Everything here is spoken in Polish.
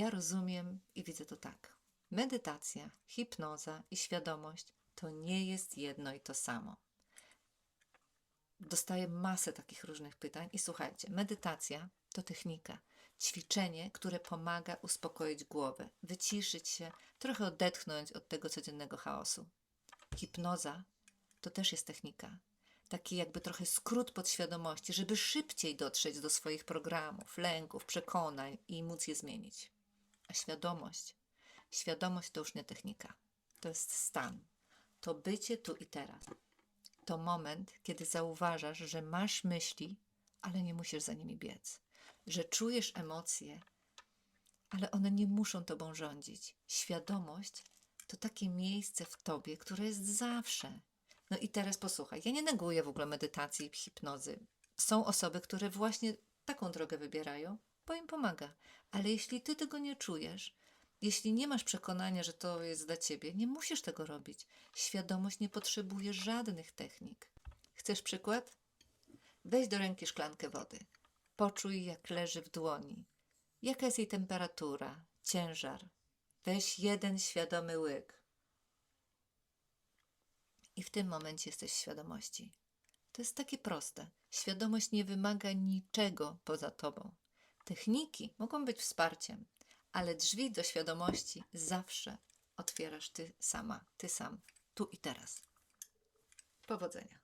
Ja rozumiem i widzę to tak. Medytacja, hipnoza i świadomość to nie jest jedno i to samo. Dostaję masę takich różnych pytań i słuchajcie, medytacja to technika, ćwiczenie, które pomaga uspokoić głowę, wyciszyć się, trochę odetchnąć od tego codziennego chaosu. Hipnoza to też jest technika. Taki jakby trochę skrót podświadomości, żeby szybciej dotrzeć do swoich programów, lęków, przekonań i móc je zmienić. A świadomość, świadomość to już nie technika. To jest stan. To bycie tu i teraz. To moment, kiedy zauważasz, że masz myśli, ale nie musisz za nimi biec. Że czujesz emocje, ale one nie muszą tobą rządzić. Świadomość to takie miejsce w tobie, które jest zawsze. No i teraz posłuchaj, ja nie neguję w ogóle medytacji i hipnozy. Są osoby, które właśnie taką drogę wybierają, bo im pomaga. Ale jeśli ty tego nie czujesz, jeśli nie masz przekonania, że to jest dla ciebie, nie musisz tego robić. Świadomość nie potrzebuje żadnych technik. Chcesz przykład? Weź do ręki szklankę wody. Poczuj, jak leży w dłoni. Jaka jest jej temperatura, ciężar. Weź jeden świadomy łyk. I w tym momencie jesteś w świadomości. To jest takie proste. Świadomość nie wymaga niczego poza tobą. Techniki mogą być wsparciem, ale drzwi do świadomości zawsze otwierasz ty sama, ty sam, tu i teraz. Powodzenia.